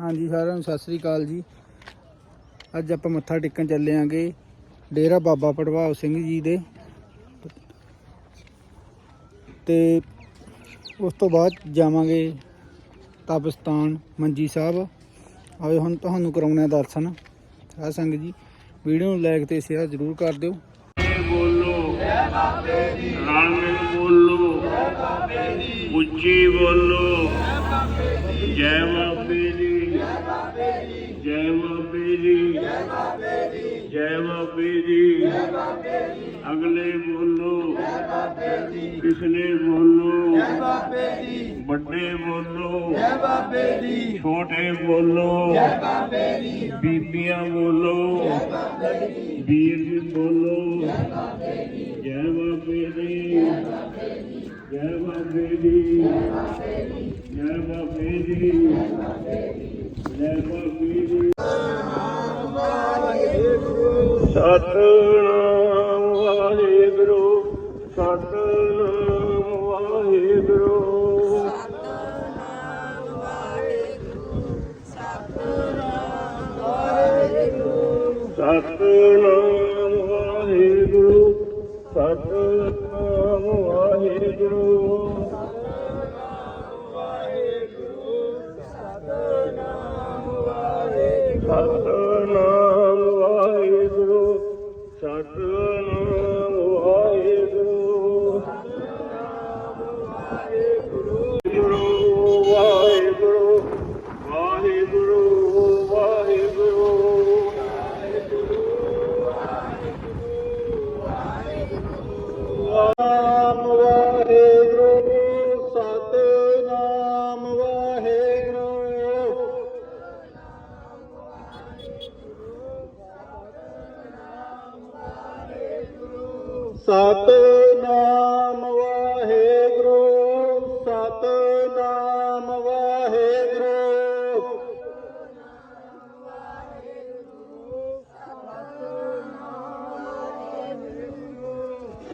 ਹਾਂਜੀ, ਸਾਰਿਆਂ ਨੂੰ ਸਤਿ ਸ੍ਰੀ ਅਕਾਲ ਜੀ। ਅੱਜ ਆਪਾਂ ਮੱਥਾ ਟੇਕਣ ਚੱਲੇ ਆਂਗੇ ਡੇਰਾ ਬਾਬਾ ਪੜਵਾਓ ਸਿੰਘ ਜੀ ਦੇ। ਤੇ ਉਸ ਤੋਂ ਬਾਅਦ ਜਾਵਾਂਗੇ ਤਪਸਤਾਨ ਮੰਜੀ ਸਾਹਿਬ। ਆਵੇ ਹੁਣ ਤੁਹਾਨੂੰ ਕਰਾਉਣਾ ਦਰਸ਼ਨ। ਆ ਸੰਗ ਜੀ, ਵੀਡੀਓ ਨੂੰ ਲਾਈਕ ਤੇ ਸ਼ੇਅਰ ਜ਼ਰੂਰ ਕਰ ਦਿਓ। ਬੋਲੋ। ਜੈ ਬਾਬੇ ਦੀ ਰਲ ਬੋਲੋ। ਜੈ ਬਾਬੇ ਦੀ ਉੱਚੀ ਬੋਲੋ। ਜੈ ਬਾਬੇ ਜੀ। ਜੈ ਬਾਬੇ ਜੀ। ਜੈ ਬਾਬੇ ਜੀ। ਅਗਲੇ ਬੋਲੋ ਪਿਛਲੇ ਬੋਲੋ ਵੱਡੇ ਬੋਲੋ ਛੋਟੇ ਬੋਲੋ ਬੀਬੀਆਂ ਬੋਲੋ ਵੀਰ ਜੀ ਬੋਲੋ ਜੈ ਬਾਬੇ ਜੀ। ਜੈ ਬਾਬੇ ਦੀ ਜੈ ਬਾਬੇ ਦੀ ਜੈ ਬਾਬੇ ਦੀ ਜੈ ਬਾਬੇ ਦੀ ਸਤਨਾਮ ਵਾਹਿਗੁਰੂ ਸਤਨਾਮ ਵਾਹਿਗੁਰੂ ਸਤਨਾਮ ਵਾਹਿਗੁਰੂ। ਸਤਨਾਮ ਵਾਹਿਗੁਰੂ, ਸਤਨਾਮ ਵਾਹਿਗੁਰੂ।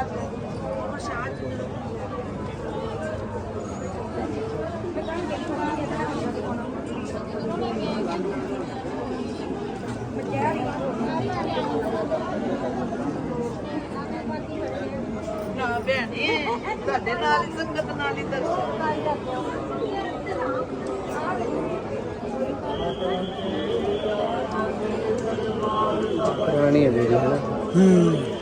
ਪ੍ਰਸ਼ਾਦ ਭੈਣੇ ਤੁਹਾਡੇ ਨਾਲ ਹੀ ਸੰਗਤ ਨਾਲ ਹੀ ਦਰਸ਼ਨ ਪੁਰਾਣੀ ਹੈ ਵੀਡੀਓ ਹੈ ਨਾ? ਹੂੰ।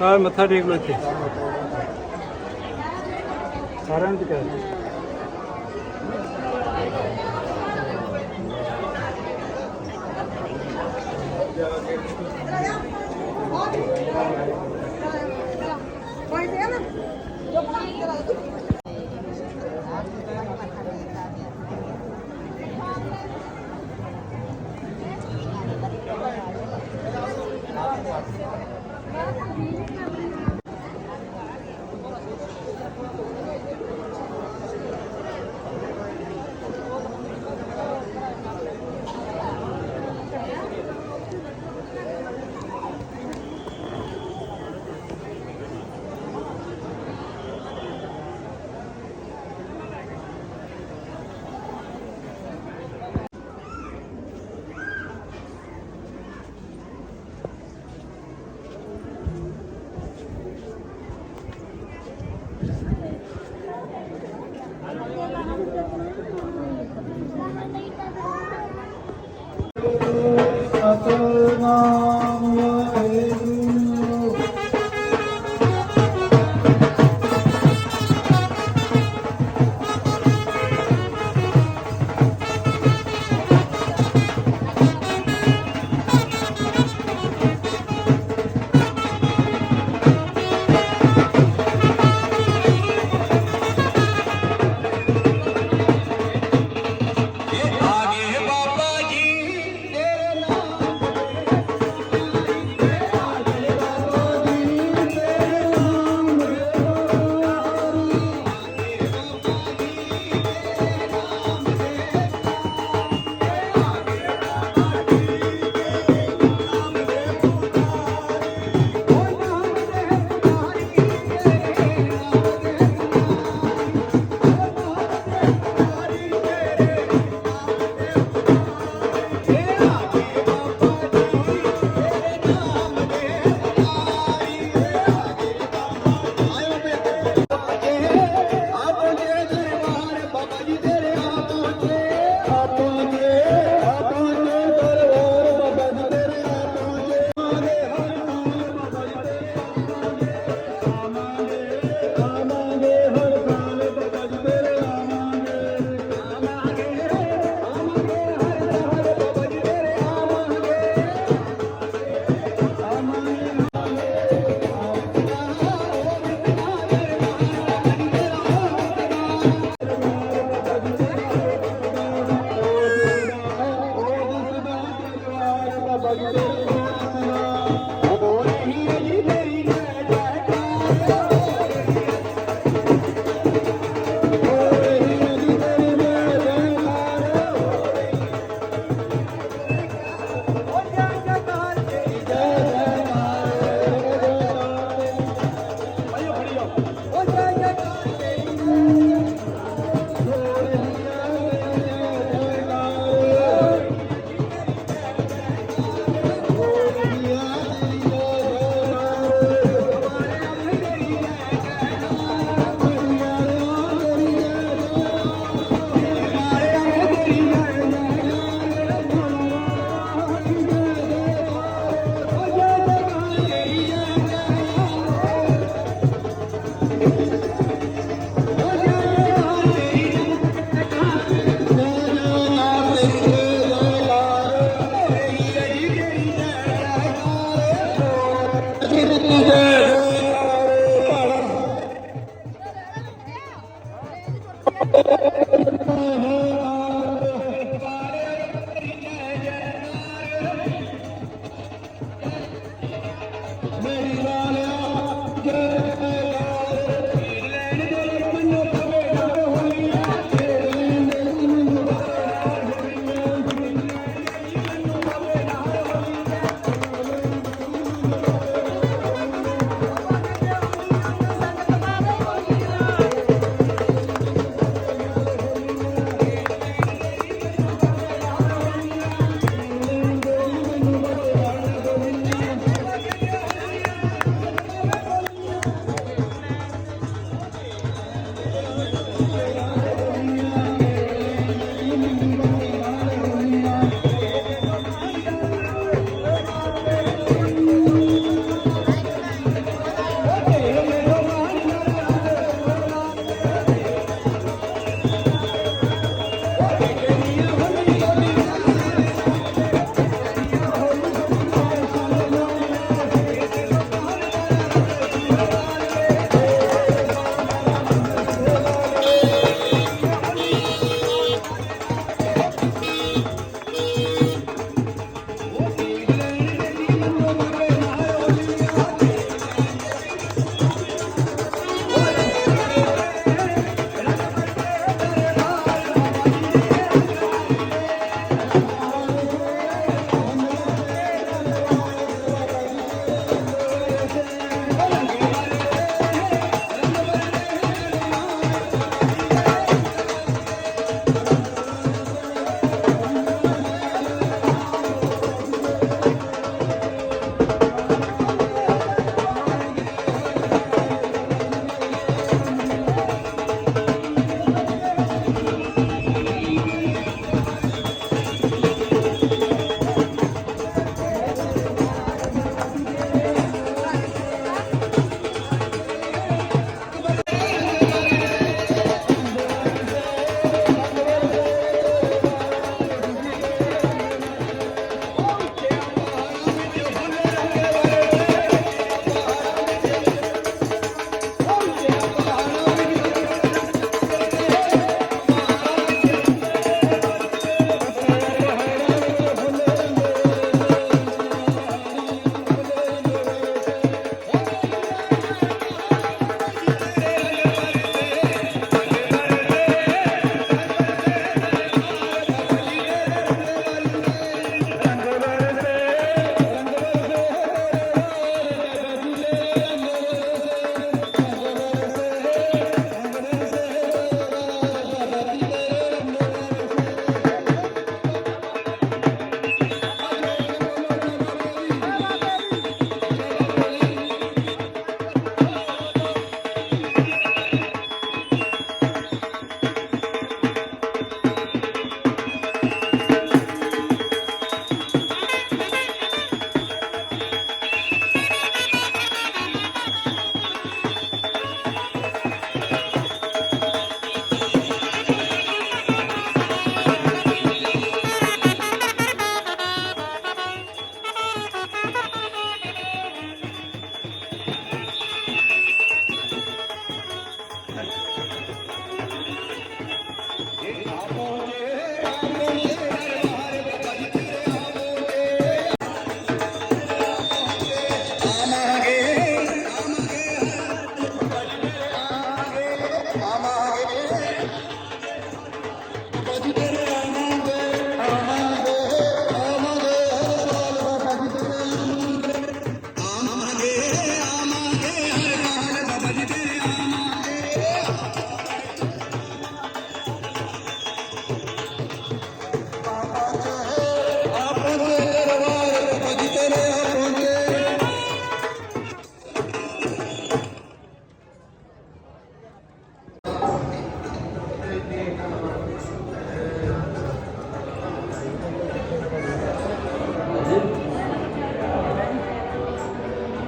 ਹਾਂ ਮੱਥਾ ਟੇਕ ਲੋ ਇੱਥੇ। ਸਾਰਿਆਂ ਨੂੰ ਕਹਿ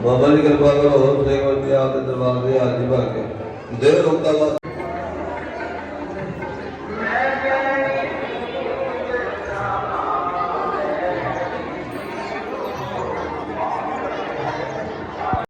ਬਾਬਾ ਜੀ ਕਿਰਪਾ ਕਰੋ, ਹੋਰ ਸੇਵਾ ਤੇ ਆਪ ਦੇ ਦਰਬਾਰ ਦੇ ਹਾਜ਼ਰ ਭਰ ਕੇ। ਦੇ ਰੋਕਦਾ